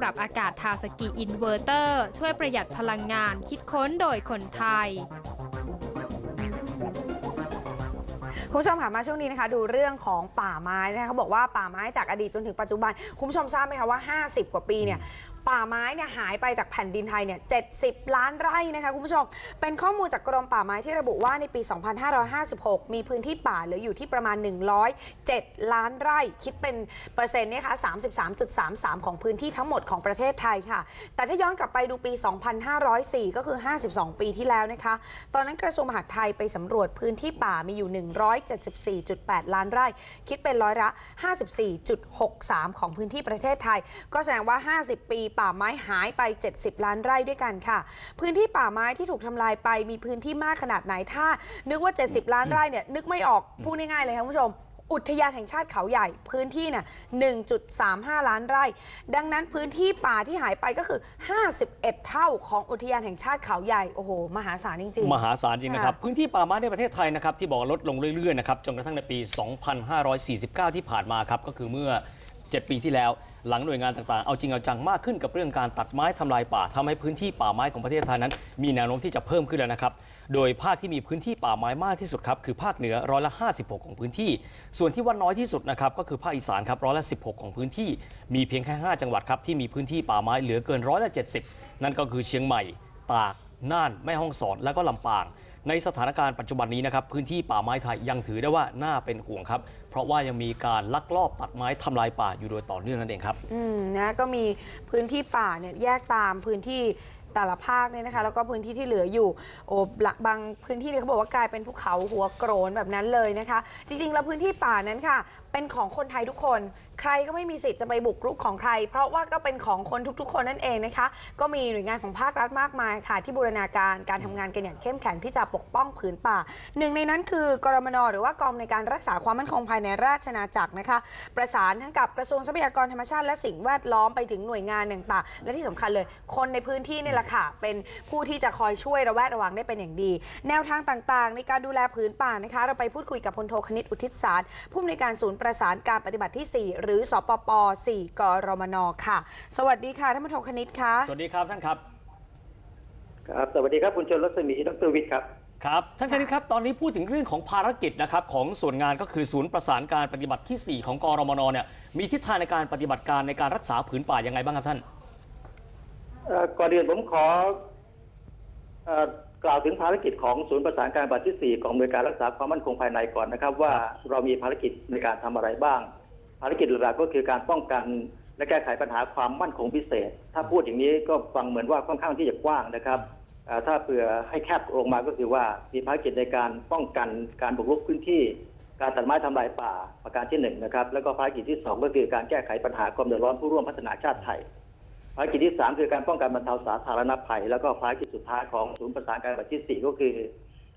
ปรับอากาศทาสกิอินเวอร์เตอร์ ช่วยประหยัดพลังงานคิดค้นโดยคนไทยคุณผู้ชมค่ะมาช่วงนี้นะคะดูเรื่องของป่าไม้นะคะเขาบอกว่าป่าไม้จากอดีตจนถึงปัจจุบัน คุณผู้ชมทราบไหมคะว่า 50 กว่าปีเนี่ย ป่าไม้เนี่ยหายไปจากแผ่นดินไทยเนี่ย 70 ล้านไร่นะคะคุณผู้ชม เป็นข้อมูลจากกรมป่าไม้ที่ระบุว่าในปี 2556 มีพื้นที่ป่าเหลืออยู่ที่ประมาณ 107 ล้านไร่ คิดเป็นเปอร์เซ็นต์เนี่ยค่ะ33.33 ของพื้นที่ทั้งหมดของประเทศไทยค่ะ แต่ถ้าย้อนกลับไปดูปี 2504 ก็คือ 52 ปีที่แล้วนะคะ ตอนนั้นกระทรวงมหาดไทยไปสำรวจพื้นที่ป่ามีอยู่ 174.8 ล้านไร่ คิดเป็นร้อยละ 54.63 ของพื้นที่ประเทศไทย ก็แสดงว่า 50 ปีป่าไม้หายไป 70 ล้านไร่ด้วยกันค่ะ พื้นที่ป่าไม้ที่ถูกทำลายไปมีพื้นที่มากขนาดไหนถ้า นึกว่า 70 ล้านไร่เนี่ยนึกไม่ออกพูดง่ายๆเลยค่ะคุณผู้ชมอุทยานแห่งชาติเขาใหญ่พื้นที่น่ะ1.35 ล้านไร่ ดังนั้นพื้นที่ป่าที่หายไปก็คือ 51 เท่าของอุทยานแห่งชาติเขาใหญ่ โอ้โห มหาศาลจริงมหาศาลจริงนะครับค่ะพื้นที่ป่าไม้ในประเทศไทยนะครับ ที่บอกว่าลดลงเรื่อย ๆ นะครับ จนกระทั่งในปี 2549 ที่ผ่านมาครับ ก็คือเมื่อ 7 ปีที่แล้ว หลังหน่วยงานต่างๆ เอาจริงเอาจังมากขึ้นกับเรื่องการตัดไม้ทำลายป่าทำให้พื้นที่ป่าไม้ของประเทศไทยนั้น มีแนวโน้มที่จะเพิ่มขึ้นแล้วนะครับ โดยภาคที่มีพื้นที่ป่าไม้มากที่สุดครับคือภาคเหนือร้อยละ 56 ของพื้นที่ ส่วนที่ว่าน้อยที่สุดนะครับก็คือภาคอีสานครับร้อยละ 16 ของพื้นที่ มีเพียงแค่ 5 จังหวัดครับที่มีพื้นที่ป่าไม้เหลือเกินร้อยละ 70 นั่นก็คือเชียงใหม่ ตาก น่าน แม่ฮ่องสอน และก็ลำปาง ในสถานการณ์ปัจจุบันนี้นะครับพื้นที่ป่าไม้ไทยยังถือได้ว่าน่าเป็นห่วงครับ เพราะว่ายังมีการลักลอบตัดไม้ทำลายป่าอยู่โดยต่อเนื่องนั่นเองครับ อืมนะก็มีพื้นที่ป่าเนี่ยแยกตามพื้นที่ แต่ละภาคเนี่ยนะคะ แล้วก็พื้นที่ที่เหลืออยู่โอ้หลักบางพื้นที่เนี่ยเขาบอกว่ากลายเป็นภูเขาหัวโกรนแบบนั้นเลยนะคะ จริงๆ แล้วพื้นที่ป่านั้นค่ะ เป็นของคนไทยทุกคน ใครก็ไม่มีสิทธิ์จะไปบุกรุกของใคร เพราะว่าก็เป็นของคนทุกๆ คนนั่นเองนะคะ ก็มีหน่วยงานของภาครัฐมากมายค่ะ ที่บูรณาการการทำงานกันอย่างเข้มแข็งที่จะปกป้องผืนป่า หนึ่งในนั้นคือกรมนหรือว่ากองในการรักษาความมั่นคงภายในราชนาจักรนะคะ ประสานทั้งกับกระทรวงทรัพยากรธรรมชาติและสิ่งแวดล้อมไปถึงหน่วยงานต่างๆและที่สำคัญเลย คนในพื้นที่นี่แหละค่ะ เป็นผู้ที่จะคอยช่วยระแวดระวังได้เป็นอย่างดี แนวทางต่างๆ ในการดูแลผืนป่านะคะ เราไปพูดคุยกับพลโทคณิตอุทิศสารผู้อำนวยการศูนย์ประสานการปฏิบัติที่ 4 หรือสปป 4 กรมนค่ะ สวัสดีค่ะท่านพลโทคณิตค่ะ สวัสดีครับท่านครับ ครับสวัสดีครับคุณชนรัศมีดรวิทย์ครับ ครับท่านคณิตครับ ตอนนี้พูดถึงเรื่องของภารกิจนะครับของส่วนงานก็คือศูนย์ประสานการปฏิบัติทีสี่4 ของกรมนเนี่ยมีทิศทางในการปฏิบัติการในการรักษาผืนป่ายังไงบ้างครับท่าน เอ่อก่อนอื่นผมขอเอ่อกล่าวถึงภารกิจของศูนย์ประสานการปฏิบัติที่ 4 ของหน่วยการรักษาความมั่นคงภายในก่อนนะครับ ว่าเรามีภารกิจในการทำอะไรบ้าง ภารกิจหลักๆก็คือการป้องกันและแก้ไขปัญหาความมั่นคงพิเศษ ถ้าพูดอย่างนี้ก็ฟังเหมือนว่าค่อนข้างที่จะกว้างนะครับเอ่อถ้าเผื่อให้แคบลงมาก็คือว่ามีภารกิจในการป้องกันการบุกรุกพื้นที่ การตัดไม้ทำลายป่าประการที่หนึ่งนะครับแล้วก็ภารกิจที่สองก็คือการแก้ไขปัญหาความเดือดร้อนผู้ร่วมพัฒนาชาติไทย ภารกิจที่ 3 คือการป้องกันบรรเทาสาธารณภัย แล้วก็ภารกิจสุดท้ายของศูนย์ประสานการปฏิบัติที่ 4 ก็คือ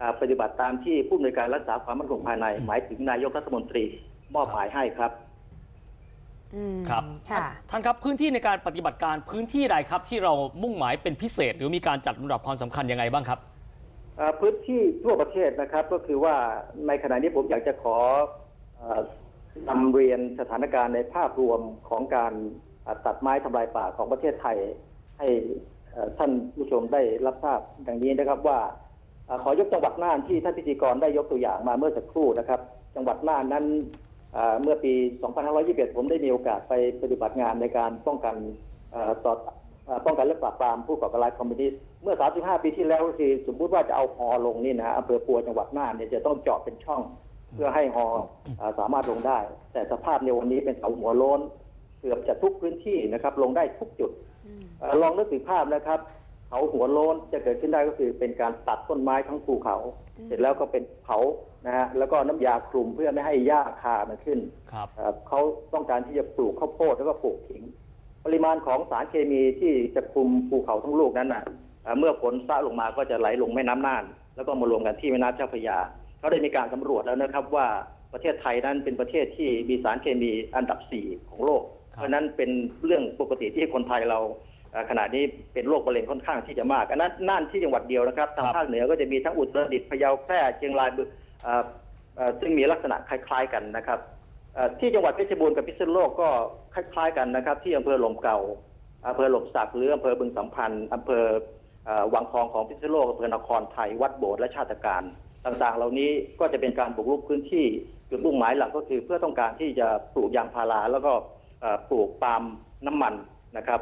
อาปฏิบัติตามที่ผู้อำนวยการรักษาความมั่นคงภายใน หมายถึงนายกรัฐมนตรีมอบหมายให้ครับอืมครับค่ะท่านครับพื้นที่ในการปฏิบัติการพื้นที่ใดครับ ที่เรามุ่งหมายเป็นพิเศษ หรือมีการจัดลำดับความสำคัญยังไงบ้างครับเอ่อพื้นที่ทั่วประเทศนะครับ ก็คือว่าในขณะนี้ผมอยากจะขอเอ่อนำเรียนสถานการณ์ในภาพรวมของการเอ่อ ตัดไม้ทำลายป่าของประเทศไทย ให้ท่านผู้ชมได้รับทราบดังนี้นะครับว่าขอยกจังหวัดน่านที่ท่านพิธีกรได้ยกตัวอย่างมาเมื่อสักครู่นะครับ จังหวัดน่านนั้นเมื่อปี 2521 ผมได้มีโอกาสไปปฏิบัติงานในการป้องกันต่อป้องกันและปราบปรามผู้ก่อการร้ายคอมมิวนิสต์เมื่อ 35 ปีที่แล้วคือสมมุติว่าจะเอาฮอลงนี่นะอำเภอปัวจังหวัดน่านเนี่ยจะต้องเจาะเป็นช่อง เพื่อให้ฮออสามารถลงได้ แต่สภาพในวันนี้เป็นเขาหัวโล้น กือบจะทุกพื้นที่นะครับ ลงได้ทุกจุดเอ่อลองนึกถึงภาพนะครับ เขาหัวโล้นจะเกิดขึ้นได้ก็คือเป็นการตัดต้นไม้ทั้งภูเขาเสร็จแล้วก็เป็นเผานะฮะแล้วก็น้ำยาคลุมเพื่อไม่ให้หญ้าคามันขึ้น ครับ เอ่อเขาต้องการที่จะปลูกข้าวโพดแล้วก็ปลูกขิง ปริมาณของสารเคมีที่จะคลุมภูเขาทั้งลูกนั้นน่ะเอ่อเมื่อฝนซาลงมาก็จะไหลลงแม่น้ำน่าน แล้วก็มารวมกันที่แม่น้ำเจ้าพระยาเขาได้มีการสำรวจแล้วนะครับว่าประเทศไทยนั้นเป็นประเทศที่มีสารเคมีอันดับสี่ของโลกครับ เพราะฉะนั้นเป็นเรื่องปกติที่คนไทยเราเอ่อขณะนี้เป็นโรคมะเร็งค่อนข้างที่จะมากอันนั้นน่านที่จังหวัดเดียวนะครับทางภาคเหนือก็จะมีทั้งอุตรดิตถ์พะเยาแพร่เชียงรายบึเอ่อเอ่อซึ่งมีลักษณะคล้าย ๆกันนะครับเอ่อที่จังหวัดเพชรบูรณ์กับพิษณุโลกก็คล้ายๆกันนะครับ ที่อำเภอหลมเก่าอำเภอหลบสักหรืออำเภอบึงสัมพันธ์อำเภอเอ่อวังทองของพิษณุโลกอำเภอนครไทยวัดโบสถ์และชาติการต่างๆ เหล่านี้ก็จะเป็นการบุกรุกพื้นที่จุดมุ่งหมายหลักก็คือเพื่อต้องการที่จะปลูกยางพาราแล้วก็เอ่อ ปลูกปาล์มน้ำมันนะครับ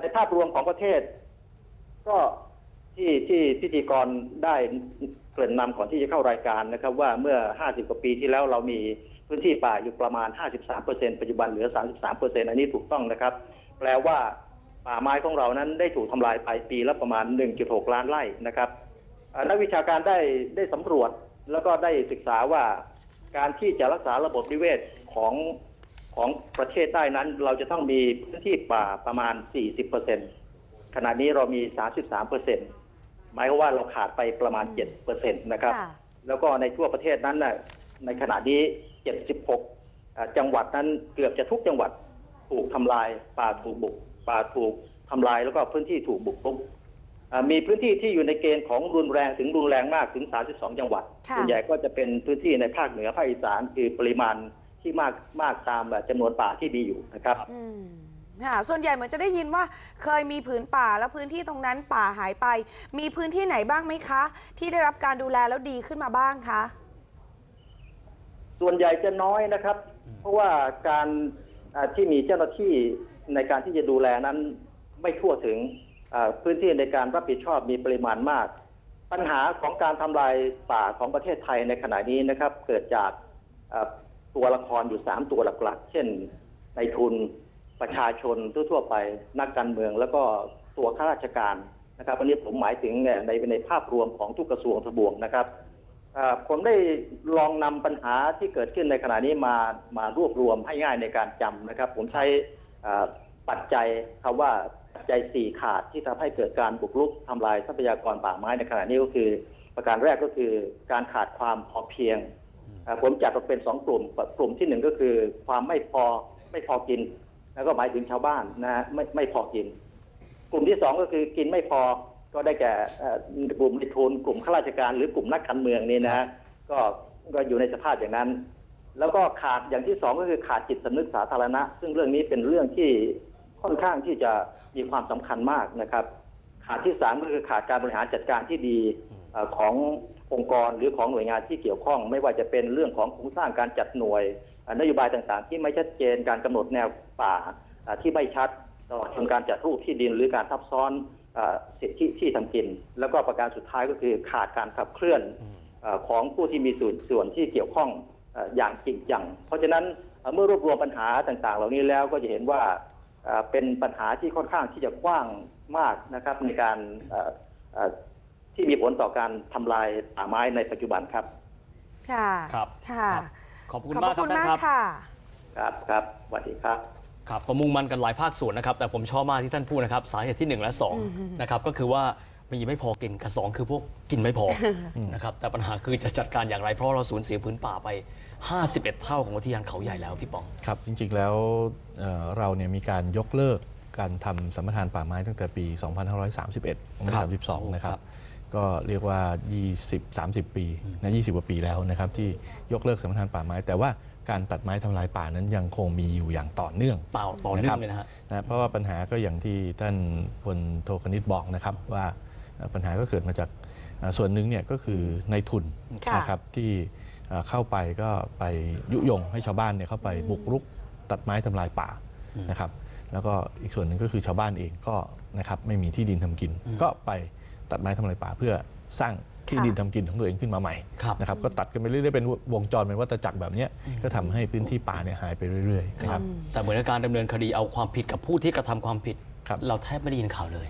ในภาพรวมของประเทศ ก็ที่ที่พิธีกรได้เกริ่นนำก่อนที่จะเข้ารายการนะครับ ว่าเมื่อ 50 กว่าปีที่แล้วเรามีพื้นที่ป่าอยู่ประมาณ 53%ปัจจุบันเหลือ 33%อันนี้ถูกต้องนะครับ แปลว่าป่าไม้ของเรานั้นได้ถูกทำลายไปปีละประมาณ 1.6 ล้านไร่นะครับนักวิชาการได้ได้สำรวจแล้วก็ได้ศึกษาว่าการที่จะรักษาระบบนิเวศของ ของประเทศได้นั้น เราจะต้องมีพื้นที่ป่าประมาณ 40%ขณะนี้เรามี 33เปอร์เซ็นต์หมายความว่าเราขาดไปประมาณ7เปอร์เซ็นต์นะครับค่ะแล้วก็ในทั่วประเทศนั้นน่ะในขณะนี้ 76อ่าจังหวัดนั้นเกือบจะทุกจังหวัดถูกทำลายป่าถูกบุกป่าถูกทำลายแล้วก็พื้นที่ถูกบุกรุกอ่ามีพื้นที่ที่อยู่ในเกณฑ์ของรุนแรงถึงรุนแรงมากถึง 32 จังหวัดค่ะส่วนใหญ่ก็จะเป็นพื้นที่ในภาคเหนือภาคอีสานคือปริมาณ ที่มากมากตามจำนวนป่าที่มีอยู่นะครับ อืมค่ะส่วนใหญ่เหมือนจะได้ยินว่าเคยมีผืนป่าแล้วพื้นที่ตรงนั้นป่าหายไป มีพื้นที่ไหนบ้างไหมคะ ที่ได้รับการดูแลแล้วดีขึ้นมาบ้างคะ ส่วนใหญ่จะน้อยนะครับเพราะว่าการอ่าที่มีเจ้าหน้าที่ในการที่จะดูแลนั้นไม่ทั่วถึงอ่าพื้นที่ในการรับผิดชอบมีปริมาณมาก ปัญหาของการทำลายป่าของประเทศไทยในขณะนี้นะครับ เกิดจากอ่า ตัวละครอยู่สามตัวหลักๆ เช่นในายทุนประชาชนทั่วๆไปนักการเมืองแล้วก็ตัวข้าราชการนะครับอันนี้ผมหมายถึงเนี่ยในในภาพรวมของทุกกระทรวงทบวงนะครับผมได้ลองนำปัญหาที่เกิดขึ้นในขณะนี้มามารวบรวมให้ง่ายในการจำนะครับ ผมใช้ปัจจัยคำว่าปัจจัยสี่ขาดที่ทำให้เกิดการบุกรุกทำลายทรัพยากรป่าไม้ในขณะนี้ก็คือ ประการแรกก็คือการขาดความพอเพียง ผมจัดออกเป็นสองกลุ่ม กลุ่มที่หนึ่งก็คือความไม่พอไม่พอกิน แล้วก็หมายถึงชาวบ้านนะฮะไม่ไม่พอกิน กลุ่มที่สองก็คือกินไม่พอก็ได้แก่กลุ่มในทุนกลุ่มข้าราชการ หรือกลุ่มนักการเมืองนี่นะฮะก็ก็อยู่ในสภาพอย่างนั้น แล้วก็ขาดอย่างที่สองก็คือขาดจิตสำนึกสาธารณะ ซึ่งเรื่องนี้เป็นเรื่องที่ค่อนข้างที่จะมีความสำคัญมากนะครับ ขาดที่สามก็คือขาดการบริหารจัดการที่ดีของ องค์กรหรือของหน่วยงานที่เกี่ยวข้อง ไม่ว่าจะเป็นเรื่องของโครงสร้างการจัดหน่วยนโยบายต่างๆ ที่ไม่ชัดเจนการกำหนดแนวป่าที่ไม่ชัดตลอดจนการจัดรูปที่ดิน หรือการทับซ้อนสิทธิที่ทำกิน แล้วก็ประการสุดท้ายก็คือขาดการขับเคลื่อนอของผู้ที่มีส่วนส่วนที่เกี่ยวข้องออย่างจริงจังเพราะฉะนั้นเมื่อรวบรวมปัญหาต่างๆ เหล่านี้แล้วก็จะเห็นว่าเป็นปัญหาที่ค่อนข้างที่จะกว้างมากนะครับในการ ที่มีผลต่อการทำลายป่าไม้ในปัจจุบันครับค่ะครับ ค่ะครับขอบคุณขอบมากพระครัคุบณท่านมากครับ ค่ะ ครับครับสวัสดีครับ ครับก็มุ่งมั่นกันหลายภาคส่วนนะครับ แต่ผมชอบมากที่ท่านพูดนะครับ สาเหตุที่1และ2นะครับก็คือว่ามีไม่พอกินกับสองคือพวกกินไม่พอนะครับแต่ปัญหาคือจะจัดการอย่างไรเพราะเราสูญเสียพื้นป่าไป 51 เท่าของอุทยานเขาใหญ่แล้วพี่ป๋อง ครับจริงๆแล้วเอ่อเราเนี่ยมีการยกเลิกการทำสัมปทานป่าไม้ตั้งแต่ปี 2531 ครับ32 นะครัครับบ ก็เรียกว่า 20 30 ปีนะ20กว่าปีแล้วนะครับที่ยกเลิกสัมปทานป่าไม้ แต่ว่าการตัดไม้ทำลายป่านั้นยังคงมีอยู่อย่างต่อเนื่องเปล่าต่อเนื่องเลยนะฮะนะเพราะว่าปัญหาก็อย่างที่ท่านพลโทคณิตบอกนะครับว่าเอ่อปัญหาก็เกิดมาจากเอ่อส่วนหนึ่งเนี่ยก็คือในทุนค่ะนะครับที่เอ่อเข้าไปก็ไปยุยงให้ชาวบ้านเนี่ยเข้าไปบุกรุกตัดไม้ทำลายป่านะครับแล้วก็อีกส่วนหนึ่งก็คือชาวบ้านเองก็นะครับไม่มีที่ดินทำกินก็ไป ตัดไม้ทำลายป่าเพื่อสร้างที่ค่ะดินทำกินของตัวเองขึ้นมาใหม่ครับนะครับก็ตัดกันไปเรื่อยๆเป็นวงจรเป็นวัฏจักรแบบเนี้ยก็ทำให้พื้นที่ป่าเนี่ยหายไปเรื่อยๆนะครับแต่เหมือนกับการดำเนินคดีเอาความผิดกับผู้ที่กระทำความผิดครับเราแทบไม่ได้ยินข่าวเลย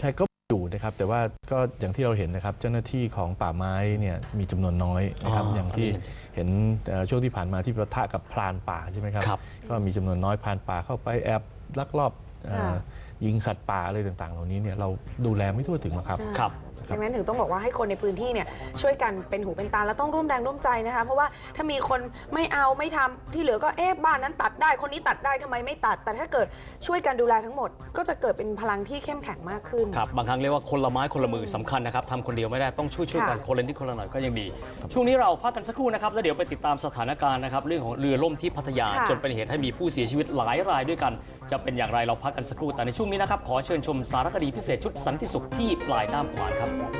ใช่ก็อยู่นะครับแต่ว่าก็อย่างที่เราเห็นนะครับเจ้าหน้าที่ของป่าไม้เนี่ยมีจำนวนน้อยนะครับอ๋อออย่างที่อันนี้เห็นเอ่อช่วงที่ผ่านมาที่ปะทะกับพรานป่าใช่ไหมครับครับก็มีจำนวนน้อยพรานป่าเข้าไปแอบลักลอบเอ่อค่ะ ยิงสัตว์ป่าอะไรต่างๆ เหล่านี้เนี่ยเราดูแลไม่ทั่วถึงหรอกครับ ครับ ดังนั้นถึงต้องบอกว่าให้คนในพื้นที่เนี่ยช่วยกันเป็นหูเป็นตาแล้วต้องร่วมแรงร่วมใจนะคะ เพราะว่าถ้ามีคนไม่เอาไม่ทำที่เหลือก็เอ๊ะบ้านนั้นตัดได้ คนนี้ตัดได้ทำไมไม่ตัด แต่ถ้าเกิดช่วยกันดูแลทั้งหมด ก็จะเกิดเป็นพลังที่เข้มแข็งมากขึ้น ครับบางครั้งเรียกว่าคนละไม้คนละมือสำคัญนะครับทำคนเดียวไม่ได้ต้องช่วยช่วยๆกันค่ะ คนละนิดคนละหน่อยก็ยังดี ช่วงนี้เราพักกันสักครู่นะครับแล้วเดี๋ยวไปติดตามสถานการณ์นะครับเรื่องของเรือล่มที่พัทยาค่ะ จนเป็นเหตุให้มีผู้เสียชีวิตหลายรายด้วยกัน จะเป็นอย่างไรเราพักกันสักครู่แต่ในช่วงช่วงนี้นะครับ ขอเชิญชมสารคดีพิเศษชุดสันติสุขที่ปลายด้ามขวานครับ